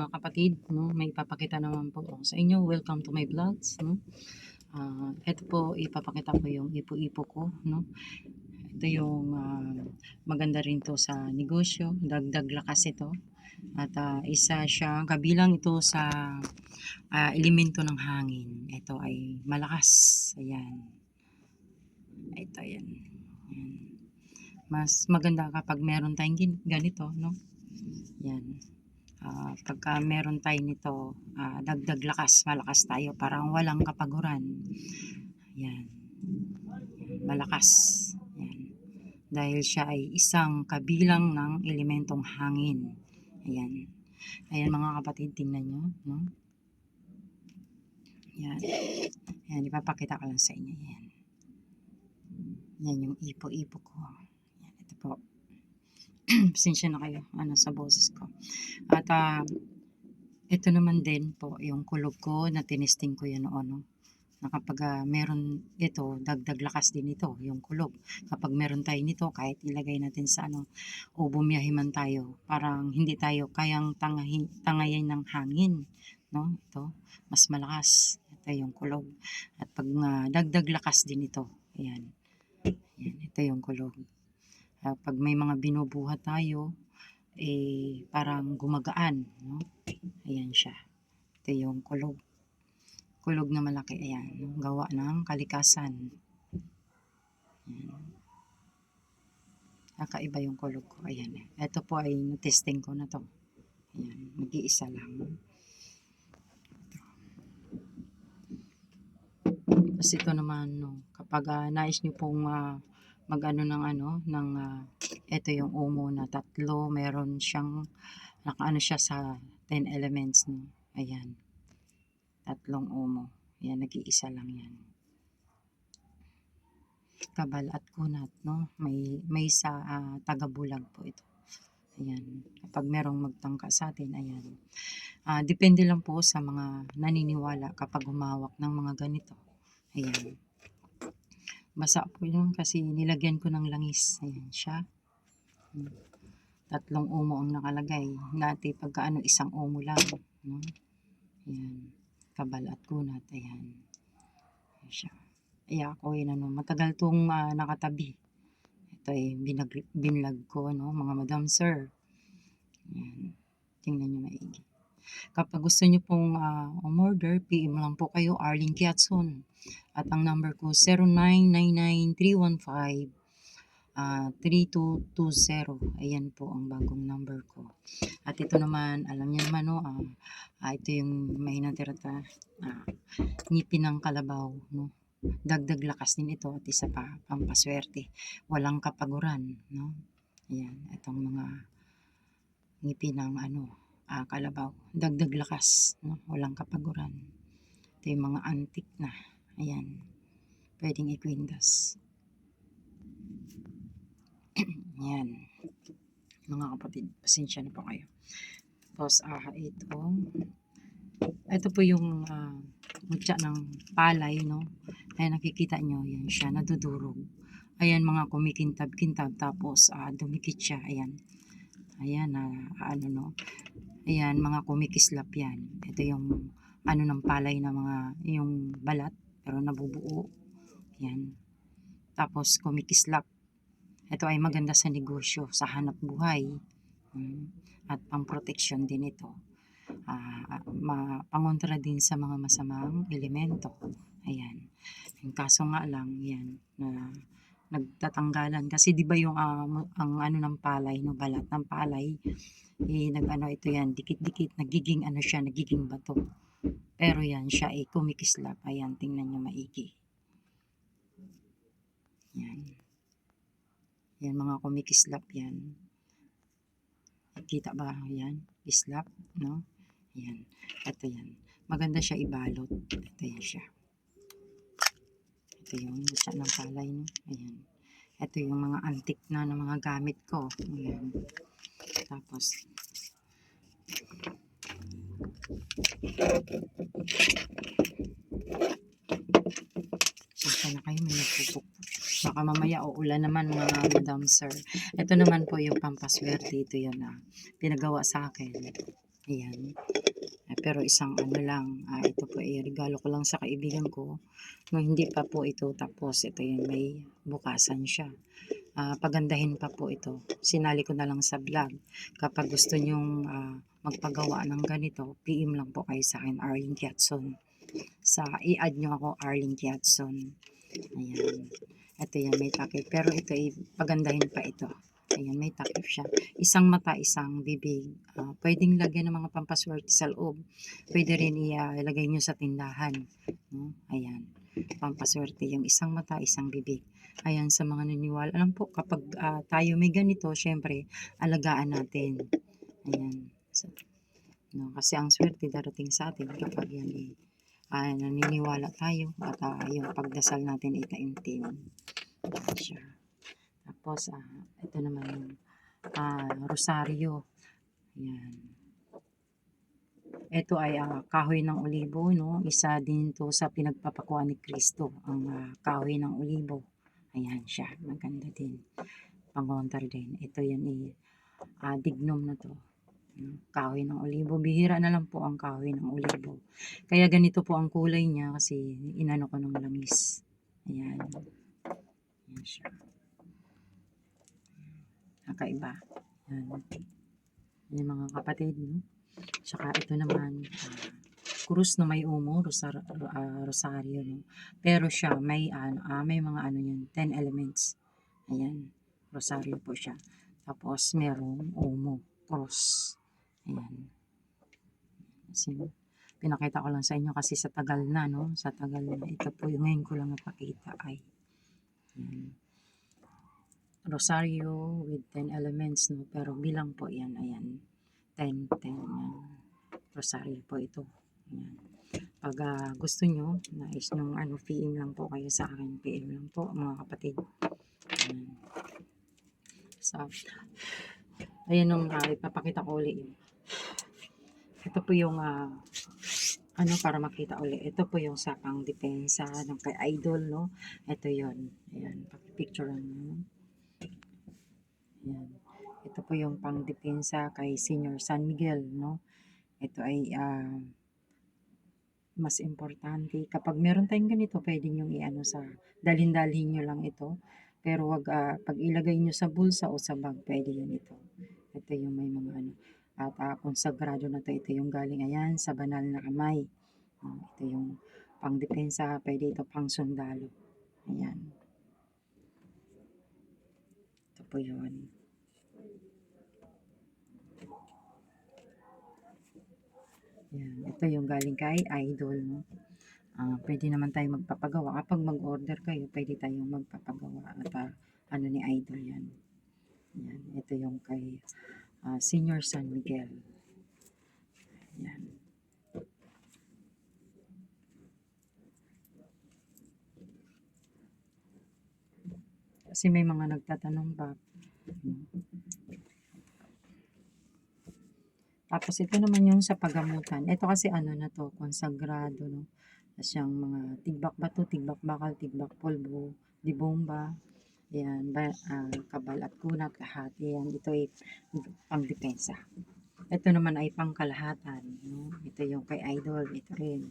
mga kapatid, no, may ipapakita naman po ako sa inyo. Welcome to my vlogs, no. Ah, ito po ipapakita ko yung ipo-ipo ko, no. Ito yung ah, maganda rin to sa negosyo, dagdag lakas ito. At ah, isa siya kabilang ito sa ah, elemento ng hangin. Ito ay malakas. Ayan. Ito yan. Ayan. Mas maganda kapag meron tayong ganito, no? Yan. Ah, pagka meron tayo nito, ah, dagdag lakas, malakas tayo, parang walang kapaguran. Yan. Malakas. Yan. Dahil siya ay isang kabilang ng elementong hangin. Ayan. Ayan mga kapatid, tingnan nyo. No? Yan. Yan, ipapakita ko lang sa inyo. Yan. Yan yung ipo-ipo ko. Yan, ito po. Pasensya na kayo ano, sa boses ko. At ah, ito naman din po yung kulog ko na tinesting ko yan noon. No? Na kapag ah, meron ito, dagdag lakas din ito, yung kulog. Kapag meron tayo nito, kahit ilagay natin sa ano, o bumiyahe man tayo, parang hindi tayo kayang tangahin, tangayin ng hangin. No? Ito, mas malakas. Ito yung kulog. At pag ah, dagdag lakas din ito, ayan. Ayan, ito yung kulog. Ah, pag may mga binubuhat tayo, eh, parang gumagaan, no? Ayan siya. Ito yung kulog. Kulog na malaki, ayan. no? Gawa ng kalikasan. Ayan. Kakaiba yung kulog ko. Ayan. Ito po ay testing ko na to. Ayan. Nag-iisa lang. Tapos ito naman, no, kapag ah, nais nyo pong ah, mag-ano ng ano, ng ah, ito yung umo na tatlo, meron siyang, nakaano siya sa 10 elements, no. Ayan. Tatlong umo. Ayan, nag-iisa lang yan. Kabal at kunat, no. May, may sa ah, taga-bulag po ito. Ayan. Kapag merong magtangka sa atin, ayan. Ah, depende lang po sa mga naniniwala kapag humawak ng mga ganito. Ayan. Basa po yun kasi nilagyan ko ng langis. Ayan siya. Tatlong umo ang nakalagay. Dati pagka ano, isang umo lang. No? Ayan. Kabal at kunat. Ayan. Ayan siya. Ay ako yun ano, matagal tong ah, nakatabi. Ito ay binag, binlag ko, no? mga madam sir. Ayan. Tingnan nyo maigi. Kapag gusto nyo pong ah, umorder, PM lang po kayo, Arlene Kiatson. At ang number ko, 0999-315 ah, 3220. Ayan po ang bagong number ko. At ito naman, alam niyo naman, no, ah, ah, ito yung may natirata, ah, ngipin ng kalabaw. No? Dagdag lakas din ito at isa pa, pampaswerte. Walang kapaguran. No? Ayan, itong mga ngipin ng ano, ah, kalabaw. Dagdag lakas, no? walang kapaguran. Ito yung mga antik na. Ayan. Pwedeng ikwindas. Ayan. Mga kapatid, pasensya na po kayo. Tapos, ah, ito. Ito po yung ah, mutya ng palay, no? Ayan, nakikita nyo, yan siya, nadudurog. Ayan, mga kumikintab-kintab, tapos ah, dumikit siya, ayan. Ayan, ah, ano no. Ayan, mga kumikislap yan. Ito yung ano ng palay na mga, yung balat, pero nabubuo. Yan. Tapos kumikislap. Ito ay maganda sa negosyo, sa hanap buhay. Mm. At pang-protection din ito. Ah, ma- pangontra din sa mga masamang elemento. Ayan. Yung kaso nga lang, yan, na nagtatanggalan. Kasi di ba yung mo- ang ano ng palay, no, balat ng palay, eh, nag-ano ito yan, dikit-dikit, nagiging ano siya, nagiging bato. Pero yan, siya ay kumikislap. Ayan, tingnan nyo maigi. Yan. Yan, mga kumikislap yan. Kita ba? Yan, islap, no? Yan. Ito yan. Maganda siya ibalot. Ito yan siya. Ito yung siya ng palay, no? Ayan. Ito yung mga antik na ng mga gamit ko. Ayan. Tapos, Siyempre na kayo, may nagpupuk. Baka mamaya uulan naman mga madam sir. Ito naman po yung pampaswerte. Ito yan na pinagawa sa akin. Ayan. Pero isang ano lang, ah, ito po ay regalo ko lang sa kaibigan ko. No, hindi pa po ito tapos ito yung may bukasan siya. Ah, pagandahin pa po ito. Sinali ko na lang sa vlog. Kapag gusto nyong ah, magpagawa ng ganito, PM lang po kayo sa akin, Arlene Tiatson. Sa i-add nyo ako, Arlene Tiatson. Ayan. Ito yan, may takip. Pero ito, ay pagandahin pa ito. Ayan, may takip siya. Isang mata, isang bibig. Ah, pwedeng lagyan ng mga pampaswerte sa loob. Pwede rin ilagay nyo sa tindahan. No? Ayan, pampaswerte. Yung isang mata, isang bibig. Ayan, sa mga naniwala. Alam po, kapag ah, tayo may ganito, syempre, alagaan natin. Ayan. So, no, kasi ang swerte darating sa atin kapag yan eh, ah, naniniwala tayo at ah, yung pagdasal natin ay taimtim. Tapos, ah, ito naman yung ah, rosaryo. Ayan. Ito ay ah, kahoy ng olibo, no? Isa din to sa pinagpapakuha ni Kristo, ang ah, kahoy ng olibo. Ayan siya, maganda din. Pangontar din. Ito yan eh, ah, dignum na to. no? Kahoy ng olibo. Bihira na lang po ang kahoy ng olibo. Kaya ganito po ang kulay niya kasi inano ko ng langis. Ayan. Ayan siya. Nakaiba. Ayan. Yan mga kapatid, no? Tsaka ito naman, ah, krus na may umo, rosar, ah, rosaryo, no? Pero siya, may, ano, ah, may mga ano yun, 10 elements. Ayan, rosaryo po siya. Tapos, merong umo, cross. Ayan. Kasi, pinakita ko lang sa inyo kasi sa tagal na, no? Sa tagal na. Ito po yung ngayon ko lang napakita ay. Ayan. Rosario with 10 elements, no? Pero bilang po yan, ayan. 10, 10, yan. Rosario po ito. Ayan. Pag ah, gusto nyo, nais nung ano, PM lang po kayo sa akin. PM lang po, mga kapatid. Ayan. So, ayan nung uh, ipapakita ko ulit yun. Ito po yung ah, ano para makita ulit. Ito po yung sa pang depensa ng kay idol, no? Ito yon Ayan, picture nyo. Ayan. Ito po yung pang depensa kay Senior San Miguel, no? Ito ay ah, mas importante. Kapag meron tayong ganito, pwede nyo i-ano sa, dalhin-dalhin nyo lang ito. Pero wag, ah, pag ilagay nyo sa bulsa o sa bag, pwede yun ito. Ito yung may mga ano. At ah, konsagrado na to, ito yung galing ayan sa banal na kamay. Ah, ito yung pang depensa, pwede ito pang sundalo. Ayan. Po yun. Yan, ito yung galing kay Idol, no? Ah, pwede naman tayo magpapagawa. Kapag mag-order kayo, pwede tayong magpapagawa. At ah, ano ni Idol yan. Yan, ito yung kay ah, Senior San Miguel. Yan. Kasi may mga nagtatanong ba. Tapos ito naman yung sa pagamutan. Ito kasi ano na to, konsagrado, no? Siyang mga tigbak bato, tigbak bakal, tigbak polvo, dibomba, yan, ba, ah, kabal at kunat, lahat. Yan, ito ay pang depensa. Ito naman ay pangkalahatan, no? Ito yung kay idol, ito rin.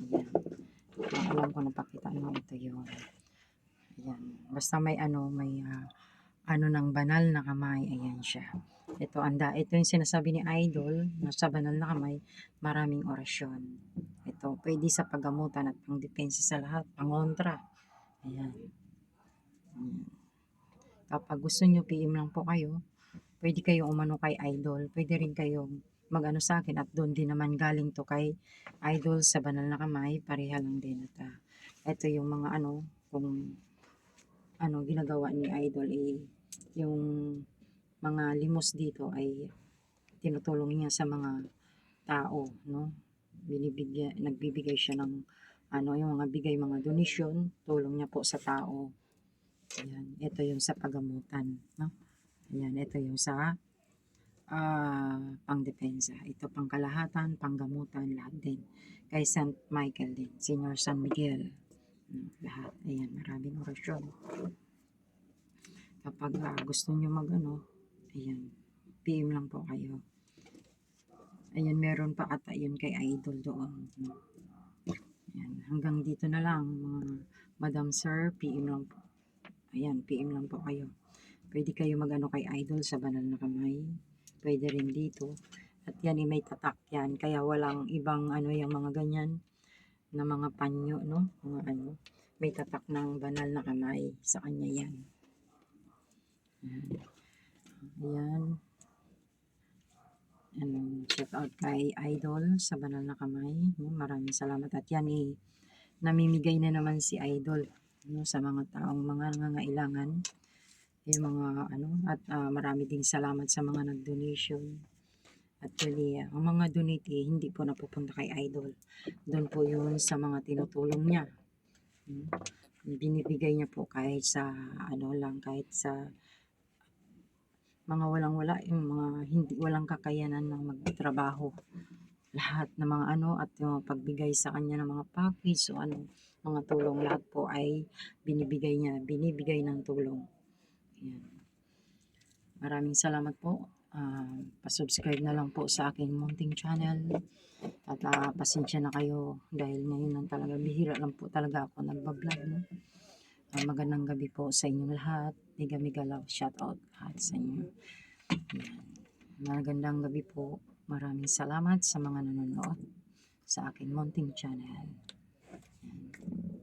Ayan. Alam ko napakita nyo, ito yun. Ayan. Basta may ano, may ah, ano ng banal na kamay, ayan siya. Ito, anda, ito yung sinasabi ni Idol, na sa banal na kamay, maraming orasyon. Ito, pwede sa paggamutan at pang depensa sa lahat, pangontra. Ayan. Ayan. Kapag gusto nyo, PM lang po kayo, pwede kayong umano kay Idol, pwede rin kayong mag-ano sa akin at doon din naman galing to kay Idol sa banal na kamay, pareha lang din. At ah, ito yung mga ano, kung ano ginagawa ni Idol eh, yung mga limos dito ay tinutulong niya sa mga tao, no? Binibigyan, nagbibigay siya ng ano, yung mga bigay mga donation, tulong niya po sa tao. Ayan, ito yung sa pagamutan, no? Ayan, ito yung sa ah pangdepensa. Ito pangkalahatan, panggamutan, lahat din. Kay St. Michael din, Senior San Miguel. No, lahat. Ayan, maraming orasyon. Kapag ah, gusto niyo mag ano, ayan, PM lang po kayo. Ayan, meron pa ata yun kay Idol doon. Ayan, hanggang dito na lang mga Madam Sir, PM lang po. Ayan, PM lang po kayo. Pwede kayo magano kay Idol sa banal na kamay. Pwede rin dito. At yan, eh, may tatak yan. Kaya walang ibang ano yung mga ganyan na mga panyo, no? Mga ano. May tatak ng banal na kamay. Sa kanya yan. Ayan. Ano, check out kay Idol sa banal na kamay. Maraming salamat. At yan eh, namimigay na naman si Idol no, sa mga taong mga nangangailangan. Yung mga ano, at ah, marami ding salamat sa mga nag-donation. Actually, ah, ang mga donate eh, hindi po napupunta kay Idol. Doon po yun sa mga tinutulong niya. Hmm. Binibigay niya po kahit sa ano lang, kahit sa mga walang-wala, yung mga hindi walang kakayanan ng magtrabaho. Lahat ng mga ano at yung pagbigay sa kanya ng mga package o ano, mga tulong lahat po ay binibigay niya, binibigay ng tulong. Ayan. Maraming salamat po. Ah, pa-subscribe na lang po sa aking munting channel. At ah, pasensya na kayo dahil ngayon lang talaga, bihira lang po talaga ako nagbablog. No? Ah, magandang gabi po sa inyong lahat. Mega mega love shout out lahat sa inyo. Magandang gabi po. Maraming salamat sa mga nanonood sa aking munting channel. Ayan.